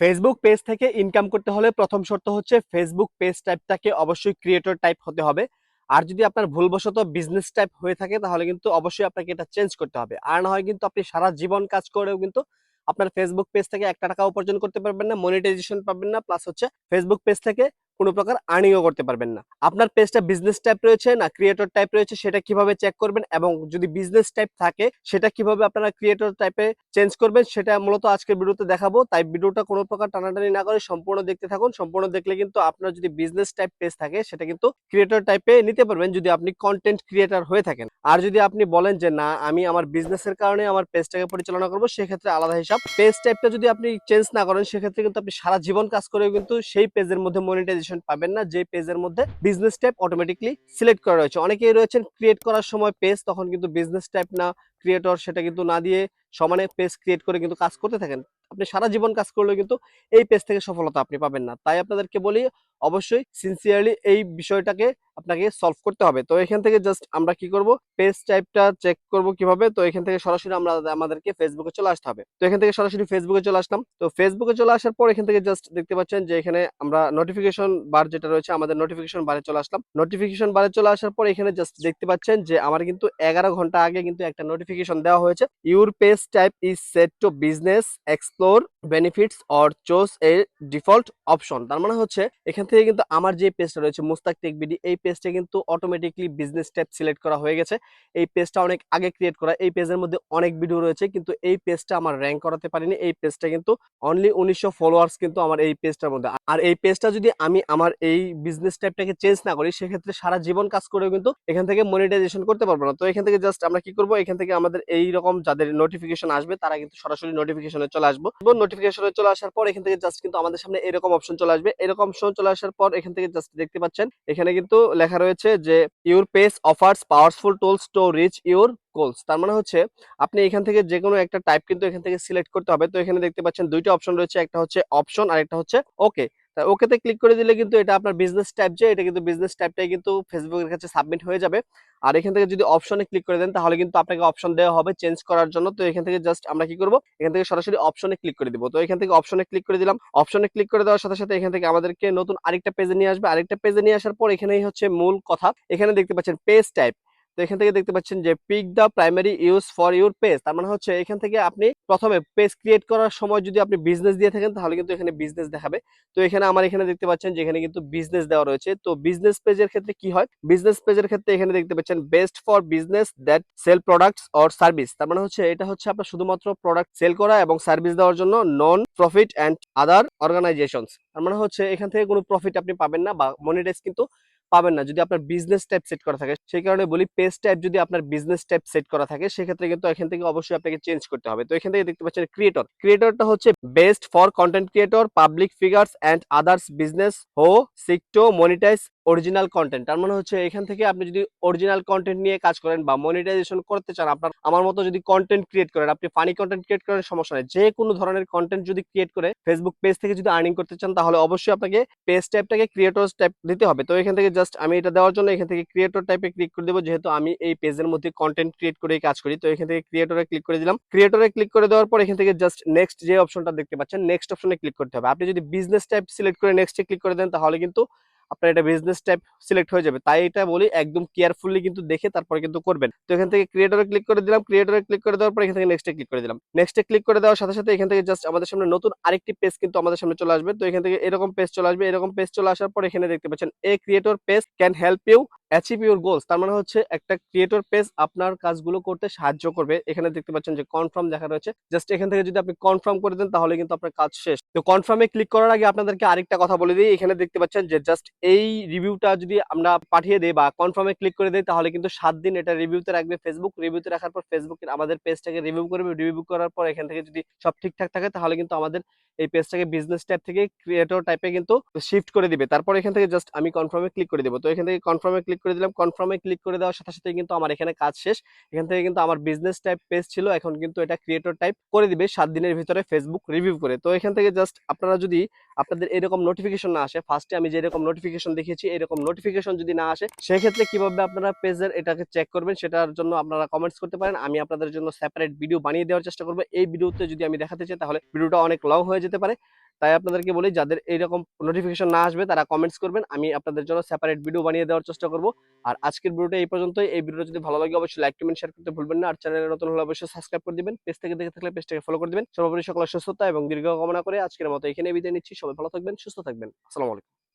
Facebook page থেকে income করতে হলে প্রথম শর্ত হচ্ছে ফেসবুক পেজ টাইপটাকে অবশ্যই ক্রিয়েটর টাইপ হতে হবে। আর যদি আপনার ভুলবশত বিজনেস টাইপ হয়ে থাকে, তাহলে কিন্তু অবশ্যই আপনাকে এটা চেঞ্জ করতে হবে। আর না হয় কিন্তু আপনি সারা জীবন কাজ করেও কিন্তু আপনার ফেসবুক পেজ থেকে একটা টাকা উপার্জন করতে পারবেন না মনিটাইজেশন পাবেন না প্লাস হচ্ছে ফেসবুক পেজ থেকে কোনো প্রকার আর্নিংও করতে পারবেন না। আপনার পেজটা বিজনেস টাইপ রয়েছে না ক্রিয়েটর টাইপ রয়েছে সেটা কীভাবে চেক করবেন এবং যদি বিজনেস টাইপ থাকে সেটা কীভাবে আপনারা ক্রিয়েটর টাইপে চেঞ্জ করবেন সেটা মূলত আজকের ভিডিওতে দেখাবো। তাই ভিডিওটা কোনো প্রকার টানাটানি না করে সম্পূর্ণ দেখতে থাকুন। সম্পূর্ণ দেখলে কিন্তু আপনার যদি বিজনেস টাইপ পেজ থাকে সেটা কিন্তু ক্রিয়েটর টাইপে নিতে পারবেন যদি আপনি কন্টেন্ট ক্রিয়েটর হয়ে থাকেন। আর যদি আপনি বলেন যে, না, আমি আমার বিজনেসের কারণে আমার পেজটাকে পরিচালনা করব, সেক্ষেত্রে আলাদা হিসাব। পেজ টাইপটা যদি আপনি চেঞ্জ না করেন, সেক্ষেত্রে কিন্তু আপনি সারা জীবন কাজ করেও কিন্তু সেই পেজের মধ্যে মনিটাইজেশন পাবেন না যে পেজের মধ্যে বিজনেস টাইপ অটোমেটিকলি সিলেক্ট করা রয়েছে। অনেকেই রয়েছেন ক্রিয়েট করার সময় পেজ তখন কিন্তু বিজনেস টাইপ না ক্রিয়েটর সেটা কিন্তু না দিয়ে সমানে পেজ ক্রিয়েট করে কিন্তু কাজ করতে থাকেন। আপনি সারা জীবন কাজ করলেও কিন্তু এই পেজ থেকে সফলতা আপনি পাবেন না। তাই আপনাদেরকে বলি, অবশ্যই সিনসিয়ারলি এই বিষয়টাকে আপনাকে সলভ করতে হবে। তো এখান থেকে জাস্ট আমরা কি করব? পেজ টাইপটা চেক করব কীভাবে? তো এখান থেকে সরাসরি আমরা আমাদেরকে ফেসবুকে চলে আসতে হবে। তো এখান থেকে সরাসরি ফেসবুকে চলে আসলাম। তো ফেসবুকে চলে আসার পর এখান থেকে জাস্ট দেখতে পাচ্ছেন যে এখানে আমরা নোটিফিকেশন বার যেটা রয়েছে, আমাদের নোটিফিকেশন বারে চলে আসলাম। নোটিফিকেশন বারে চলে আসার পর এখানে জাস্ট দেখতে পাচ্ছেন যে আমার কিন্তু এগারো ঘণ্টা আগে কিন্তু একটা নোটিফিকেশন দেওয়া হয়েছে। Your page type is set to business explore benefits or choose a default option তার মানে হচ্ছে, এখান থেকে কিন্তু আমার যে পেজটা রয়েছে, মুস্তাক টেক বিডি, এই পেজটা কিন্তু অটোমেটিকলি বিজনেস টাইপ সিলেক্ট করা হয়ে গেছে। এই পেজটা অনেক আগে ক্রিয়েট করা, এই পেজের মধ্যে অনেক ভিডিও রয়েছে, কিন্তু এই পেজটা আমার র্যাঙ্ক করাতে পারিনি। এই পেজটা কিন্তু অনলি উনিশশো ফলোয়ার্স কিন্তু আমার এই পেজটার মধ্যে। আর এই পেজটা যদি আমি আমার এই বিজনেস টাইপটাকে চেঞ্জ না করি, সেক্ষেত্রে সারা জীবন কাজ করেও কিন্তু এখান থেকে মনিটাইজেশন করতে পারব না। তো এখান থেকে জাস্ট আমরা কি করব? এখান থেকে আমাদের এই রকম যাদের নোটিফিকেশন আসবে, তারা কিন্তু সরাসরি নোটিফিকেশনে চলে আসব। এবং নোটিফিকেশনে চলে আসার পর এখান থেকে জাস্ট কিন্তু আমাদের সামনে এরকম অপশন চলে আসবে। এরকম অপশন চলে আসার পর এখান থেকে জাস্ট দেখতে পাচ্ছেন, এখানে কিন্তু লেখা রয়েছে যে your page offers powerful tools to reach your goals তার মানে হচ্ছে, আপনি এখান থেকে যে কোনো একটা টাইপ কিন্তু এখান থেকে সিলেক্ট করতে হবে। তো এখানে দেখতে পাচ্ছেন দুইটা অপশন রয়েছে। একটা হচ্ছে অপশন আর একটা হচ্ছে ওকে ওকেতে ক্লিক করে দিলে কিন্তু এটা আপনার বিজনেস টাইপ যে, এটা কিন্তু বিজনেস টাইপটাই কিন্তু ফেসবুকের কাছে সাবমিট হয়ে যাবে। আর এখান থেকে যদি অপশনে ক্লিক করে দেন, তাহলে কিন্তু আপনাকে অপশন দেওয়া হবে চেঞ্জ করার জন্য। তো এখান থেকে জাস্ট আমরা কি করব? এখান থেকে সরাসরি অপশনে ক্লিক করে দিব। তো এখান থেকে অপশনে ক্লিক করে দিলাম। অপশনে ক্লিক করে দেওয়ার সাথে সাথে এখান থেকে আমাদেরকে নতুন আরেকটা পেজে নিয়ে আসবে। আরেকটা পেজে নিয়ে আসার পর এখানেই হচ্ছে মূল কথা। এখানে দেখতে পাচ্ছেন পেজ টাইপ তো এখান থেকে দেখতে পাচ্ছেন যে pick the primary use for your page তার মানে হচ্ছে এখান থেকে আপনি প্রথমে পেজ ক্রিয়েট করার সময় যদি আপনি বিজনেস দিয়ে থাকেন, তাহলে কিন্তু এখানে বিজনেস দেখাবে। তো এখানে আমার এখানে দেখতে পাচ্ছেন যে এখানে কিন্তু বিজনেস দেওয়া রয়েছে। তো বিজনেস পেজের ক্ষেত্রে কি হয়? বিজনেস পেজের ক্ষেত্রে এখানে দেখতে পাচ্ছেন best for business that sell products or service তার মানে হচ্ছে এটা হচ্ছে আপনার শুধুমাত্র প্রোডাক্ট সেল করা এবং সার্ভিস দেওয়ার জন্য non profit and other organisations তার মানে হচ্ছে এখান থেকে কোনো প্রফিট আপনি পাবেন না বা মনিটাইজ কিন্তু পাবেন না। যদি আপনার বিজনেস টাইপ সেট করা থাকে, সেই কারণে বলি পেজ টাইপ যদি আপনার বিজনেস টাইপ সেট করা থাকে, সেক্ষেত্রে কিন্তু এখান থেকে অবশ্যই আপনাকে চেঞ্জ করতে হবে। তো এখান থেকে দেখতে পাচ্ছেন ক্রিয়েটর ক্রিয়েটরটা হচ্ছে best for content creator public figures and others business who seek to monetize original content তার মানে হচ্ছে এখান থেকে আপনি যদি অরিজিনাল কন্টেন্ট নিয়ে কাজ করেন বা মনিটাইজেশন করতে চান, আপনার, আমার মতো যদি কন্টেন্ট ক্রিয়েট করেন, আপনি ফানি কন্টেন্ট ক্রিয়েট করেন, সমস্যা নেই। যে কোনো ধরনের কন্টেন্ট যদি ক্রিয়েট করে ফেসবুক পেজ থেকে যদি আর্নিং করতে চান, তাহলে অবশ্যই আপনাকে পেজ টাইপটাকে ক্রিয়েটর টাইপ দিতে হবে। তো এখান থেকে জাস্ট আমি এটা দেওয়ার জন্য এখান থেকে ক্রিয়েটর টাইপে ক্লিক করে দেবো। যেহেতু আমি এই পেজের মধ্যে কন্টেন্ট ক্রিয়েট করেই কাজ করি, তো এখান থেকে ক্রিয়েটরে ক্লিক করে দিলাম। ক্রিয়েটরে ক্লিক করে দেওয়ার পর এখান থেকে জাস্ট নেক্সট যে অপশনটা দেখতে পাচ্ছেন নেক্সট অপশনে ক্লিক করতে হবে। আপনি যদি বিজনেস টাইপ সিলেক্ট করে নেক্সটে ক্লিক করে দেন, তাহলে কিন্তু আপনার এটা বিজনেস টাইপ সিলেক্ট হয়ে যাবে। তাই এটা বলি একদম কেয়ারফুলি কিন্তু দেখে তারপরে কিন্তু করবেন। তো এখান থেকে ক্রিয়েটরে ক্লিক করে দিলাম। ক্রিয়েটরে ক্লিক করে দেওয়ার পর এখান থেকে নেক্সটে ক্লিক করে দিলাম। নেক্সটে ক্লিক করে দেওয়ার সাথে সাথে এখান থেকে জাস্ট আমাদের সামনে নতুন আরেকটি পেজ কিন্তু আমাদের সামনে চলে আসবে। তো এখান থেকে এরকম পেজ চলে আসবে। এরকম পেজ চলে আসার পর এখানে দেখতে পাচ্ছেন, a creator page can help you achieve your goals তার মানে হচ্ছে একটা ক্রিয়েটর পেজ আপনার কাজগুলো করতে সাহায্য করবে। এখানে দেখতে পাচ্ছেন যে কনফার্ম দেখা রয়েছে। জাস্ট এখান থেকে যদি আপনি কনফার্ম করে দেন, তাহলে কিন্তু আপনার কাজ শেষ। তো কনফার্মে ক্লিক করার আগে আপনাদেরকে আরেকটা কথা বলে দিই। এখানে দেখতে পাচ্ছেন যে জাস্ট এই রিভিউটা যদি আমরা পাঠিয়ে দিই বা কনফার্মে ক্লিক করে দিই, তাহলে কিন্তু সাত দিন এটা রিভিউতে রাখবে ফেসবুক রিভিউতে রাখার পর ফেসবুক আমাদের পেজটাকে রিভিউ করবে। রিভিউ করার পর এখান থেকে যদি সব ঠিকঠাক থাকে, তাহলে কিন্তু আমাদের এই পেজটাকে বিজনেস টাইপ থেকে ক্রিয়েটর টাইপে কিন্তু শিফট করে দিবে। তারপর এখান থেকে জাস্ট আমি কনফার্মে ক্লিক করে দেবো। তো এখান থেকে কনফার্মে ক্লিক করে দিলাম। কনফার্মে ক্লিক করে দেওয়ার সাথে সাথে কিন্তু আমার এখানে কাজ শেষ। এখান থেকে কিন্তু আমার বিজনেস টাইপ পেজ ছিল। এখন কিন্তু এটা ক্রিয়েটর টাইপ করে দিবে সাত দিনের ভিতরে ফেসবুক রিভিউ করে। তো এখান থেকে জাস্ট আপনারা যদি আপনাদের এরকম নোটিফিকেশন না আসে ফার্স্টে আমি যেরকম নোটিফিকেশন দেখিয়েছি, এরকম নোটিফিকেশন যদি না আসে, সেক্ষেত্রে কীভাবে আপনারা পেজের এটাকে চেক করবেন সেটার জন্য আপনারা কমেন্টস করতে পারেন। আমি আপনাদের জন্য সেপারেট ভিডিও বানিয়ে দেওয়ার চেষ্টা করব। এই ভিডিওতে যদি আমি দেখাতে চাই, তাহলে ভিডিওটা অনেক লং হয়ে যেতে পারে। তাই আপনাদেরকে বলি, যাদের এইরকম নোটিফিকেশন না আসবে, তারা কমেন্টস করবেন। আমি আপনাদের জন্য সেপারেট ভিডিও বানিয়ে দেওয়ার চেষ্টা করব। আর আজকের ভিডিওটা এই পর্যন্ত এই ভিডিওটা যদি ভালো লাগে, অবশ্যই লাইক কমেন্ট শেয়ার করতে ভুলবেন না। আর চ্যানেলে নতুন হলে অবশ্যই সাবস্ক্রাইব করে দিবেন। পেজ থেকে দেখে থাকলে পেজটাকে ফলো করে দিবেন। সর্বোপরি সকলের সুস্থতা এবং দীর্ঘ কামনা করে আজকের মতো এখানে বিদায় নিচ্ছি। সবাই ভালো থাকবেন, সুস্থ থাকবেন। আসসালামু আলাইকুম।